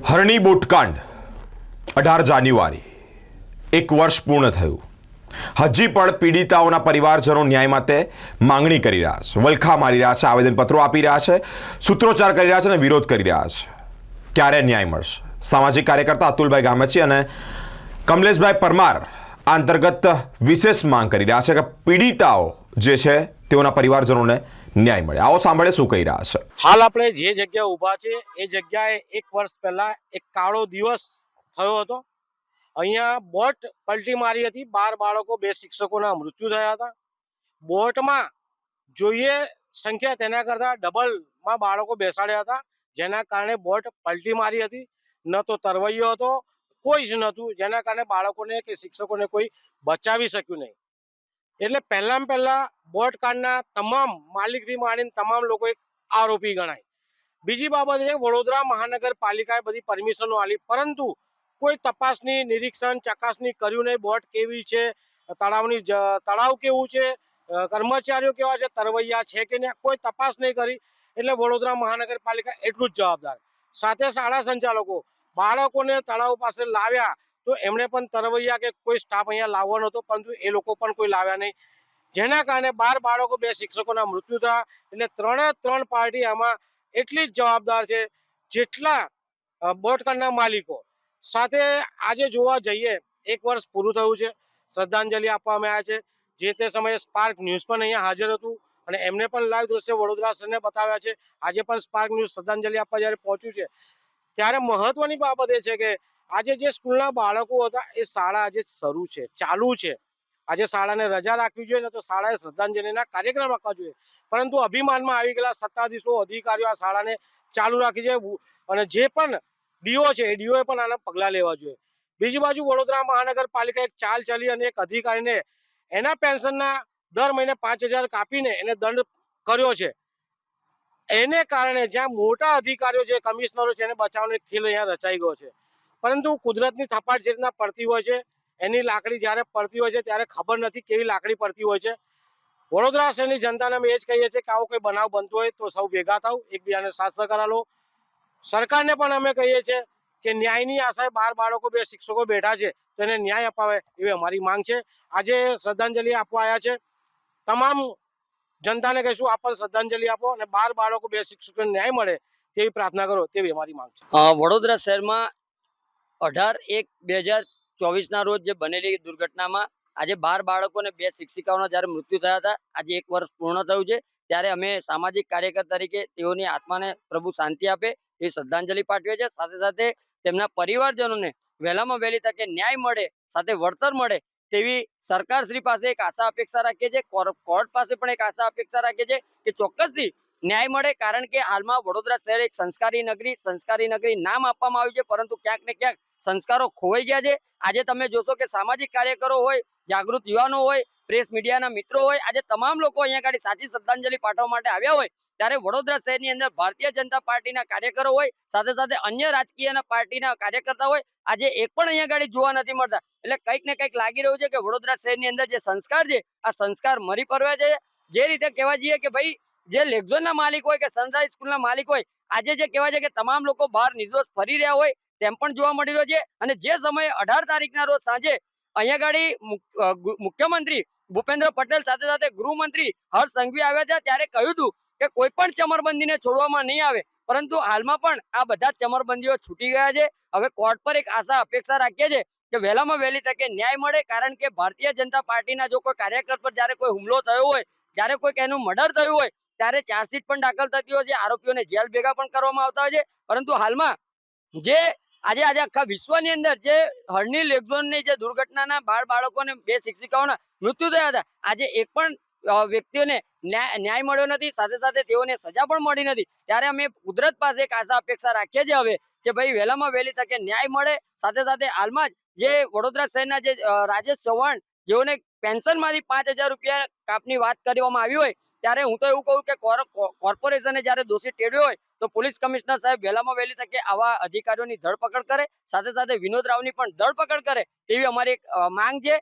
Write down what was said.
હરણી બોટકાંડ, અઢાર જાન્યુઆરી. એક વર્ષ પૂર્ણ થયું. હજી પણ પીડિતાઓના પરિવારજનો ન્યાય માટે માંગણી કરી રહ્યા છે. વલખા મારી રહ્યા છે, આવેદનપત્રો આપી રહ્યા છે, સૂત્રોચ્ચાર કરી રહ્યા છે અને વિરોધ કરી રહ્યા છે. ક્યારે ન્યાય મળશે? સામાજિક કાર્યકર્તા અતુલભાઈ ગામચી અને કમલેશભાઈ પરમાર આ અંતર્ગત વિશેષ માંગ કરી રહ્યા છે કે પીડિતાઓ જે છે, તેઓના પરિવારજનોને ન્યાય મળે. આવો સાંભળે શું કહી રહ્યા છે. હાલ આપણે જે જગ્યા ઊભા છે, એ જગ્યાએ એક વર્ષ પહેલા એક કાળો દિવસ થયો હતો. અહીંયા બોટ પલટી મારી હતી. બાર બાળકો, બે શિક્ષકોના મૃત્યુ થયા હતા. બોટમાં જોઈએ સંખ્યા તેના કરતાં ડબલમાં બાળકો બેસાડ્યા હતા, જેના કારણે બોટ પલટી મારી હતી. ન તો તરવૈયો હતો, કોઈ જ નહોતું. જેના કારણે બાળકોને કે શિક્ષકોને કોઈ બચાવી શક્યું નહીં. એટલે પહેલામાં પહેલા બોટ કાર્ડના તમામ માલિકથી માંડીને તમામ લોકો એક આરોપી ગણાય. બીજી બાબત એ વડોદરા મહાનગરપાલિકાએ બધી પરમિશનો આપી, પરંતુ કોઈ તપાસની, નિરીક્ષણ, ચકાસણી કર્યું નહીં. બોટ કેવી છે? તળાવની તળાવ કેવું છે? કર્મચારીઓ કેવા છે? તરવૈયા છે કે નહીં? કોઈ તપાસ નહીં કરી. એટલે વડોદરા મહાનગરપાલિકા એટલું જ જવાબદાર સાથે શાળા સંચાલકો, બાળકોને તળાવ પાસે લાવ્યા તો એમણે પણ તરવૈયા કે કોઈ સ્ટાફ અહીંયા લાવવો નહોતો પરંતુ એ લોકો પણ કોઈ લાવ્યા નહીં. જેના કારણે બાર બાળકો બે શિક્ષકોના મૃત્યુ થયા એટલે ત્રણે ત્રણ પાર્ટી આમાં એટલી જ જવાબદાર છે જેટલા અ, માલિકો. સાથે આજે જોવા જઈએ એક વર્ષ પૂરું થયું છે. શ્રદ્ધાંજલિ આપવામાં આવ્યા છે. જે તે સમયે સ્પાર્ક ન્યૂઝ પણ અહીંયા હાજર હતું અને એમને પણ લાઈવ દ્રશ્ય વડોદરા સરને બતાવ્યા છે. આજે પણ સ્પાર્ક ન્યૂઝ શ્રદ્ધાંજલિ આપવા જ્યારે પહોંચ્યું છે ત્યારે મહત્વની બાબત એ છે કે આજે જે સ્કૂલના બાળકો હતા, એ શાળા આજે શરૂ છે, ચાલુ છે. આજે શાળાને રજા રાખવી જોઈએ ને તો શાળાએ શ્રદ્ધાંજલિના કાર્યક્રમ રાખવા જોઈએ. પરંતુ અભિમાનમાં આવી ગયેલા સત્તાધીશો, અધિકારીઓ આ શાળાને ચાલુ રાખી છે. અને જે પણ ડીઓ છે, એ ડીઓએ પણ આના પગલાં લેવા જોઈએ. બીજી બાજુ વડોદરા મહાનગરપાલિકા એક ચાલ ચાલી અને એક અધિકારીને એના પેન્શનના દર મહિને પાંચ કાપીને એને દંડ કર્યો છે. એને કારણે જ્યાં મોટા અધિકારીઓ જે કમિશનરો છે, એને બચાવવાનો એક ખેલ અહીંયા રચાઈ ગયો છે. પરંતુ કુદરતની થપાટ જે રીતના પડતી હોય છે, એની લાકડી જ્યારે પડતી હોય છે ત્યારે ખબર નથી કેવી લાકડી પડતી હોય છે. વડોદરા શહેરની જનતાને અમે એ જ કહીએ છીએ કે આવો કોઈ બનાવ બનતો હોય તો સૌ ભેગા થાવ, એકબીજાને સાથ સહકાર લો સરકારને પણ અમે કહીએ છીએ કે ન્યાયની આશાએ બાર બાળકો, બે શિક્ષકો બેઠા છે, તો એને ન્યાય અપાવે એવી અમારી માંગ છે. આજે શ્રદ્ધાંજલિ આપવા આવ્યા છે. તમામ જનતાને કહીશું, આપ શ્રદ્ધાંજલિ આપો અને બાર બાળકો, બે શિક્ષકોને ન્યાય મળે તેવી પ્રાર્થના કરો તેવી અમારી માંગ છે. વડોદરા શહેરમાં અઢાર એક બે હજાર ચોવીસના રોજ જે બનેલી દુર્ઘટનામાં આજે બાર બાળકો અને બે શિક્ષિકાઓના જ્યારે મૃત્યુ થયા હતા, આજે એક વર્ષ પૂર્ણ થયું છે, ત્યારે અમે સામાજિક કાર્યકર તરીકે તેઓની આત્માને પ્રભુ શાંતિ આપે એ શ્રદ્ધાંજલિ પાઠવીએ છીએ. સાથે સાથે તેમના પરિવારજનોને વહેલામાં વહેલી તકે ન્યાય મળે, સાથે વળતર મળે, તેવી સરકાર શ્રી પાસે એક આશા અપેક્ષા રાખીએ છીએ. કોર્ટ પાસે પણ એક આશા અપેક્ષા રાખીએ છીએ કે ચોક્કસથી ન્યાય મળે કારણ કે હાલમાં વડોદરા શહેર એક સંસ્કારી નગરી સંસ્કારી નગરી નામ આપવામાં આવ્યું છે, પરંતુ ક્યાંક ને ક્યાંક સંસ્કારો ખોવાઈ ગયા છે. આજે તમે જોશો કે સામાજિક કાર્યકરો હોય, જાગૃત યુવાનો હોય, પ્રેસ મીડિયાના મિત્રો હોય, આજે તમામ લોકો અહીંયા આગળ સાચી શ્રદ્ધાંજલિ પાઠવવા માટે આવ્યા હોય, ત્યારે વડોદરા શહેરની અંદર ભારતીય જનતા પાર્ટીના કાર્યકરો હોય, સાથે સાથે અન્ય રાજકીય પાર્ટીના કાર્યકર્તા હોય, આજે એક પણ અહીંયા આગળ જોવા નથી મળતા. એટલે કંઈક ને કંઈક લાગી રહ્યું છે કે વડોદરા શહેરની અંદર જે સંસ્કાર છે, આ સંસ્કાર મરી પરવા છે જે રીતે કહેવા જઈએ કે ભાઈ જે લેક્ઝોનના માલિક હોય કે સનરાઈઝ સ્કૂલના માલિક હોય, આજે જે કહેવાય છે કે તમામ લોકો બહાર નિર્દોષ ફરી રહ્યા હોય, તેમ પણ જોવા મળી રહ્યો છે. અને જે સમયે અઢાર તારીખના રોજ સાંજે અહીંયા ગાડી મુખ્યમંત્રી ભૂપેન્દ્ર પટેલ સાથે સાથે ગૃહમંત્રી હર્ષ સંઘવી આવ્યા હતા, ત્યારે કહ્યું હતું કે કોઈ પણ ચમરબંધીને છોડવામાં નહીં આવે. પરંતુ હાલમાં પણ આ બધા ચમરબંધીઓ છૂટી ગયા છે. હવે કોર્ટ પર એક આશા અપેક્ષા રાખીએ છીએ કે વહેલામાં વહેલી તકે ન્યાય મળે, કારણ કે ભારતીય જનતા પાર્ટીના જો કોઈ કાર્યકર પર જ્યારે કોઈ હુમલો થયો હોય, જ્યારે કોઈ એનું મર્ડર થયું હોય ત્યારે ચાર્જશીટ પણ દાખલ થતી હોય છે. આરોપીઓને જેલ ભેગા પણ કરવામાં આવતા હોય છે. પરંતુ હાલમાં જે આજે આજે આખા વિશ્વની અંદર જે હરણી લેગઝોનની જે દુર્ઘટનાના બાળ બાળકોને બે શિક્ષિકાઓના મૃત્યુ થયા હતા, આજે એક પણ વ્યક્તિઓને ન્યાય મળ્યો નથી. સાથે સાથે તેઓને સજા પણ મળી નથી. ત્યારે અમે કુદરત પાસે એક આશા અપેક્ષા રાખીએ છીએ હવે કે ભાઈ વહેલામાં વહેલી તકે ન્યાય મળે. સાથે સાથે હાલમાં જ જે વડોદરા શહેરના જે રાજેશ ચૌહાણ જેઓને પેન્શનમાંથી પાંચ હજાર રૂપિયા કાપની વાત કરવામાં આવી હોય ત્યારે હું તો એવું કહું કે કોર- કો- કોર્પોરેશને જ્યારે દોષી ટેડ્યો હોય, તો પોલીસ કમિશનર સાહેબ વહેલામાં વહેલી તકે આવા અધિકારીઓની ધરપકડ કરે, સાથે સાથે વિનોદ રાવની પણ ધરપકડ કરે, તેવી અમારી એક માંગ છે.